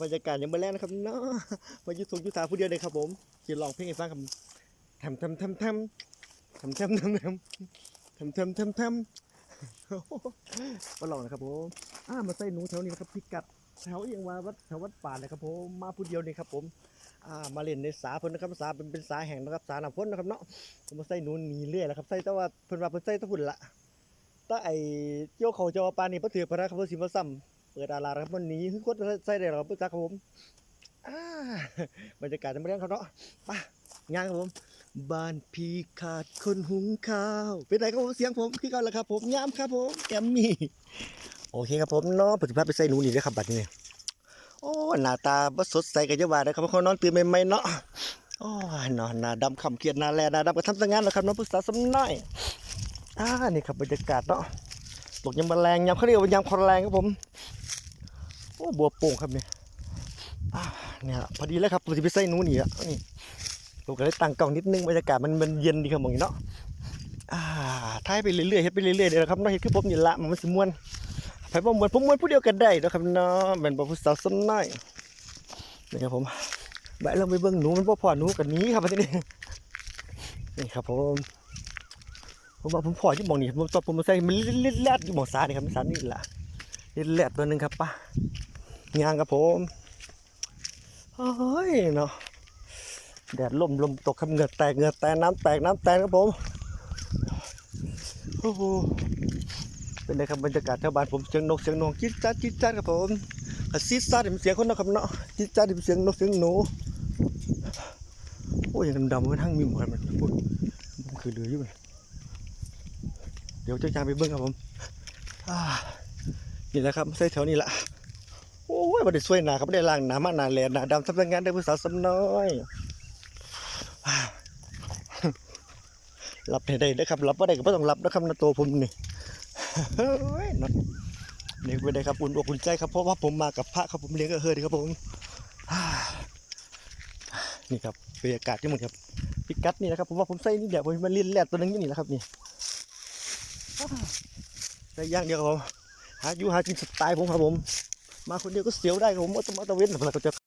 บรรยากาศยังไม่แรงนะครับเนาะมายุทงยุทธาผู้เดียวเลยครับผมจะลองเพลงให้ฟังครับทำทำทำทำทำทำทำทำทำทำทำทำมาลองนะครับผมอ่ามาใส่หนูแถวนี้นะครับพิกัดแถวเอียงวาวัดแถววัดป่าเลยครับผมมาผู้เดียวนี่ครับผมอ่ามาเล่นในสาเพิ่นนะครับสาเป็นเป็นสาแห่งนะครับสาหนาพ้นนะครับเนาะผมมาใส่หนูหนีเรื่อยแล้วครับใส่แต่ว่าเพิ่นว่าเพิ่นใส่ตะหุ่นละ แต่ไอ้เจ้าเขาเจ้าปลานี่บ่ถือพระนะครับเพิ่นสิมาซ้ำเปิดอาลาครับวันนี้คือคนใส่ได้หรอปุ๊จักครับผมบรรยากาศจะไม่เรื่องครับเนาะไปงานครับผม บ้านพี่ขาดคนหุงข้าว เป็นไรครับผมเสียงผมคือกันแล้วครับ ผมยามครับผมแกมมี่โอเคครับผมเนาะปฏิภาณไปใส่หนูนี่เลยครับบัดนี้โอ้หน้าตาบ่สดใสกันจะว่านะครับเพราะเขานอนตื่นใหม่ๆเนาะโอ้ยนาะหน้าดำคำเครียดหน้าแลหน้าดำก็ทำสังงานแล้วครับน้องปรึกษาสำน้อย อ่านี่ครับบรรยากาศเนาะตกยามแมลงยามเขาเรียกว่ายามคอแรงครับผมโอ้บัวโป่งครับเนี่ยอ่าเนี่ยพอดีแล้วครับผมจะไปใส่นู้นนี่อะนี่ผมก็เลยตั้งกล้องนิดนึงบรรยากาศมันมันเย็นดีครับมองเนาะอ่าถ่ายไปเรื่อยๆเฮ็ดไปเรื่อยๆเดี๋ยวครับเนาะเฮ็ดคือผมนี่ละมันสิมวนไปบ่มวนผมมวนผู้เดียวกันได้เนาะครับเนาะเป็นบ่ผู้สาวสำน้อยนี่ครับผมไปลองไปเบิ่งหนูมันบ่พอหนูกันนี้ครับทีนี้นี่ครับผม ผมว่าผมพอที่มองนี่ผมตอนผมมาใส่มันเล็ดๆๆอยู่มองซ้ายนี่ครับมันซ้ายนี่แหล่ะนี่แหละตัวหนึ่งครับป้างานครับผมโอ้ยเนาะแดดลมลมตกครับเหงื่อแตกเหงื่อแตกน้ำแตกน้ำแตกครับผมโอ้โหเป็นไงครับบรรยากาศแถวบ้านผมเสียงนกเสียงนกจิ๊ดจ๊าจิ๊ดจ๊าครับผมกระซิบซ่าดี๋ยวมันเสียงคนนะครับเนาะจิ๊ดจ๊าดเดี๋ยวมันเสียงนกเสียงหนูโอ้ยยังดำๆมันทั้งมีหมวกมันพูดมันคือเรืออยู่มัน ดี๋ยวจะจางไปเบิ้งครับผมนี่แหละครับใส่แถวนี้ละโอ้ยบ่ได้ช่วยนาครับบ่ได้ล้างหนามาหนาแลหนาดำทำงานได้ผู้สาวสำน้อยอ่ารับให้ได้เด้ครับรับบ่ได้ก็บ่ต้องรับนะครับนะตัวผมนี่เฮ้ยเนาะนี่ไปได้ครับอุ่นอกอุ่นใจครับเพราะว่าผมมากับพระครับผมเลี้ยงก็เฮอดีครับผมนี่ครับบรรยากาศที่หมดครับพิกัดนี่นะครับผมว่าผมใส่นี่เดี๋ยวผมมาเลียนแลดตัวนึงยู่นี่แหละครับนี่ แต่ย่างเดียวครับผมหาอยู่หากินสไตล์ผมครับผม มาคนเดียวก็เสียวได้ครับผมว่าต้องมาตะเวนแต่เรก็จะ